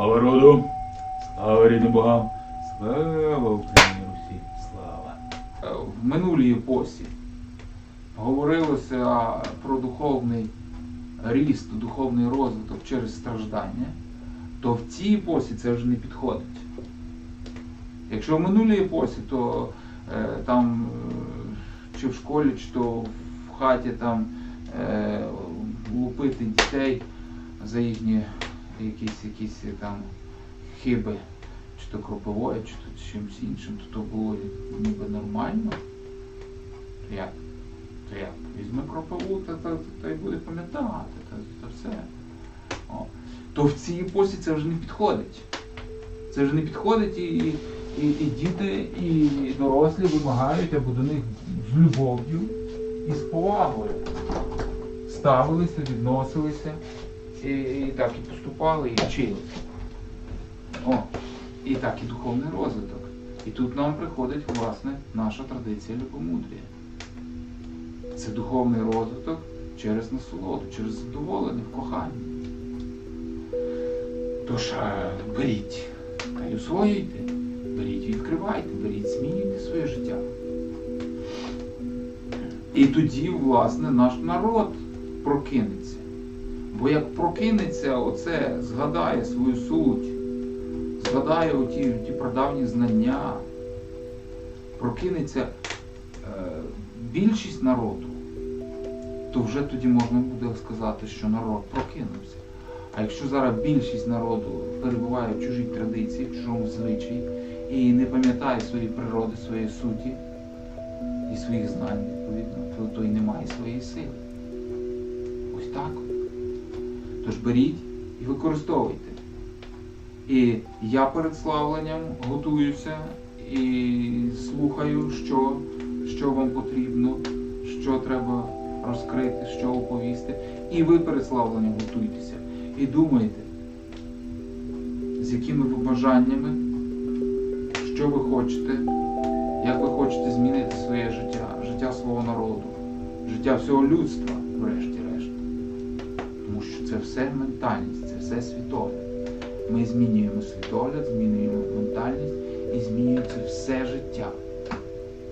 Слава роду, слава рідним богам, слава Україні Русі, слава. Е, В минулій епосі говорилося про духовний ріст, духовний розвиток через страждання, то в цій епосі це вже не підходить. Якщо в минулій епосі, то е, там е, чи в школі, чи то в хаті там лупити дітей за їхні якісь, якісь там хиби, чи то кропивою, чи то чимось іншим, то то було ніби нормально. То як? То як? Візьми кропиву, та, та, та й буде пам'ятати, та, та все. О. То в цій епосі це вже не підходить. Це вже не підходить і, і, і діти, і дорослі вимагають або до них з любов'ю і з повагою ставилися, відносилися і, і так і поступали, і вчилися. О, і так і духовний розвиток. І тут нам приходить, власне, наша традиція любомудрія. Це духовний розвиток через насолоду, через задоволення в коханні. Тож е, беріть та й усвоюйте, беріть, відкривайте, беріть, змінюйте своє життя. І тоді, власне, наш народ прокинеться. Бо як прокинеться, оце згадає свою суть, згадає оті, ті прадавні знання, прокинеться е, більшість народу, то вже тоді можна буде сказати, що народ прокинувся. А якщо зараз більшість народу перебуває в чужій традиції, в чужому звичаї і не пам'ятає своєї природи, своєї суті і своїх знань, відповідно, то, то й немає своєї сили. Ось так. Тож беріть і використовуйте. І я перед славленням готуюся і слухаю, що, що вам потрібно, що треба розкрити, що оповісти. І ви перед славленням готуйтеся. І думайте, з якими ви бажаннями, що ви хочете, як ви хочете змінити своє життя, життя свого народу, життя всього людства, врешті-решт. Це все ментальність, це все світогляд. Ми змінюємо світогляд, змінюємо ментальність і змінюється все життя.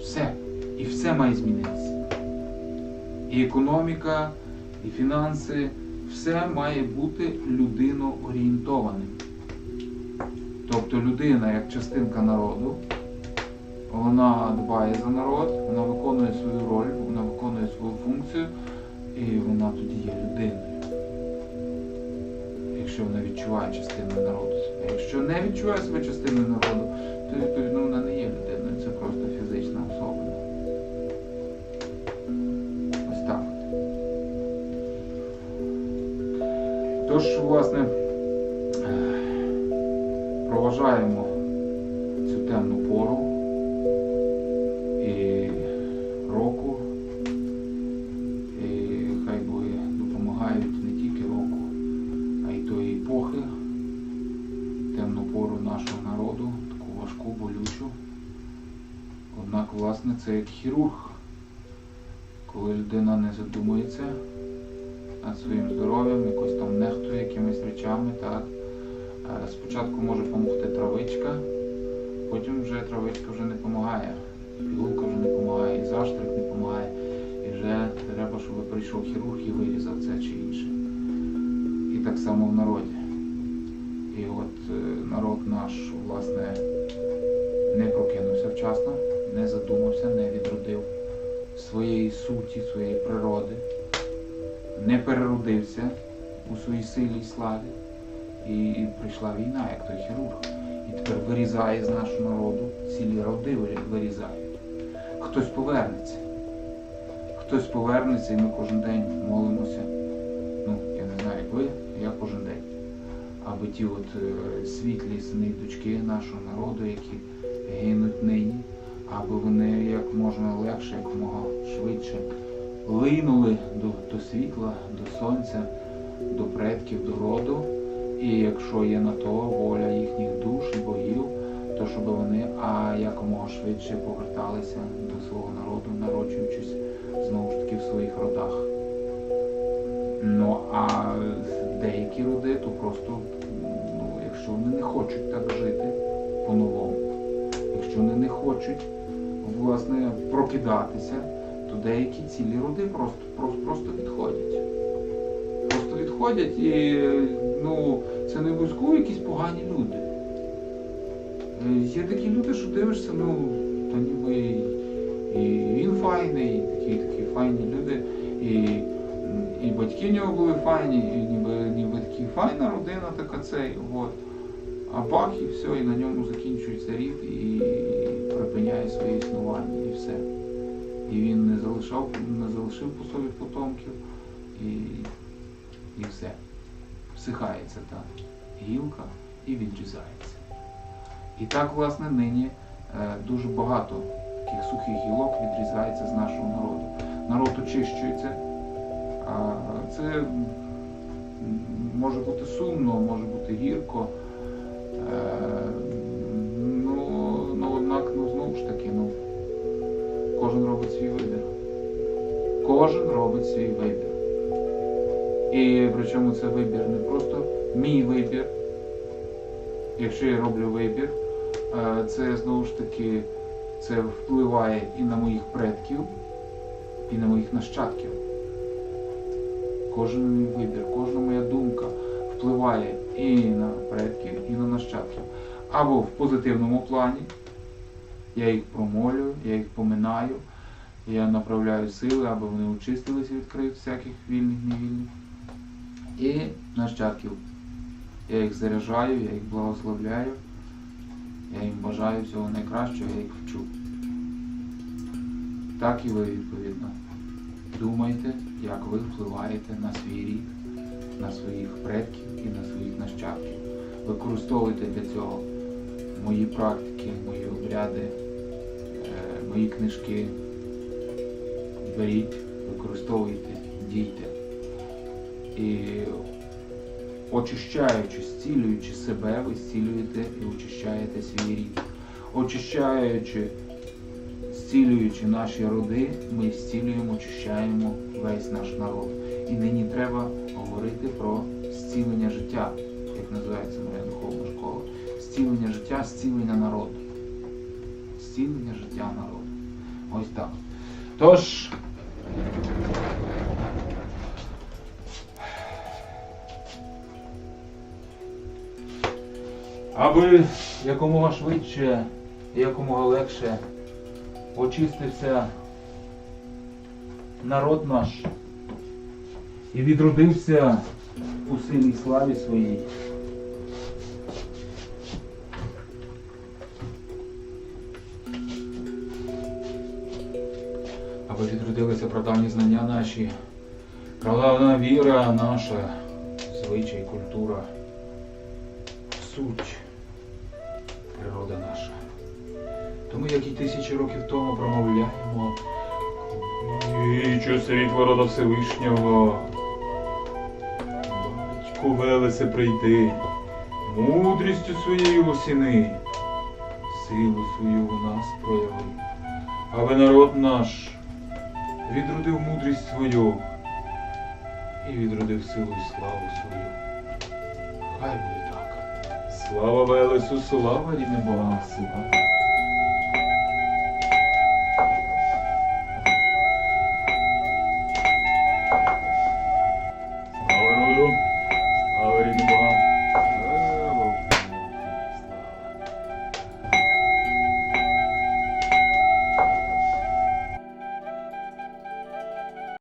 Все. І все має змінитися. І економіка, і фінанси, все має бути людиноорієнтованим. Тобто людина як частинка народу, вона дбає за народ, вона виконує свою роль, вона виконує свою функцію, і вона тоді є людиною. Якщо вона відчуває частиною народу себе. Якщо не відчуває себе частиною народу, то відповідно вона не є людиною, це просто фізична особа. Ось так. Тож, власне, е, проважаємо цю темну пору це як хірург, коли людина не задумується над своїм здоров'ям, якось там нехтує якимись речами, так. Е, Спочатку може допомогти травичка, потім вже травичка вже не допомагає. Пілулка вже не допомагає, і заштрик не допомагає. І вже треба, щоб прийшов хірург і вирізав це чи інше. І так само в народі. І от е, народ наш, власне, не прокинувся вчасно, не задумався, не відродив своєї суті, своєї природи, не переродився у своїй силі і славі. І прийшла війна, як той хірург. І тепер вирізає з нашого народу, цілі роди вирі- вирізають. Хтось повернеться. Хтось повернеться, і ми кожен день молимося. Ну, я не знаю, як ви, я кожен день. Аби ті от е, світлі сини дочки нашого народу, які як можна легше, якомога швидше линули до, до світла, до сонця, до предків, до роду. І якщо є на то воля їхніх душ і богів, то щоб вони а якомога швидше поверталися до свого народу, народжуючись знову ж таки в своїх родах. Ну а деякі роди, то просто, ну, якщо вони не хочуть так жити по-новому, якщо вони не хочуть власне прокидатися, то деякі цілі роди просто, просто, просто відходять. Просто відходять і ну, це не обов'язково якісь погані люди. Е, Є такі люди, що дивишся, ну, та ніби і він файний, і такі, такі файні люди, і, і батьки в нього були файні, і ніби, ніби такі файна родина така цей. От. А бах і все, і на ньому закінчується рід і припиняє своє існування і все. І він не залишав, не залишив по собі потомків і, і все. Всихається та гілка і відрізається. І так, власне, нині е, дуже багато таких сухих гілок відрізається з нашого народу. Народ очищується. Це може бути сумно, може бути гірко. І причому це вибір не просто мій вибір. Якщо я роблю вибір, це знову ж таки це впливає і на моїх предків, і на моїх нащадків. Кожен мій вибір, кожна моя думка впливає і на предків, і на нащадків. Або в позитивному плані. Я їх промолюю, я їх поминаю, я направляю сили, аби вони очистилися від крив всяких вільних, невільних. І нащадків. Я їх заряджаю, я їх благословляю, я їм бажаю всього найкращого, я їх вчу. Так і ви відповідно. Думайте, як ви впливаєте на свій рід, на своїх предків і на своїх нащадків. Використовуйте для цього мої практики, мої обряди, е, мої книжки. Беріть, використовуйте, дійте. І очищаючи, зцілюючи себе, ви зцілюєте і очищаєте свій рід. Очищаючи, зцілюючи наші роди, ми зцілюємо, очищаємо весь наш народ. І нині треба говорити про зцілення життя, як називається моя духовна школа. Зцілення життя, зцілення народу. Зцілення життя народу. Ось так. Тож. Аби якомога швидше і якомога легше очистився народ наш і відродився у силі славі своїй. Аби відродилися прадавні знання наші, прадавна віра наша, звичай, культура суть, То ми, як і тисячі років тому, промовляємо Вічу світло рода Всевишнього. Батько велесе прийти, мудрістю своєю осіни, силу свою у нас прояви. Аби народ наш відродив мудрість свою і відродив силу і славу свою. Хай буде так. Слава Велесу, слава рідне Бога, слава.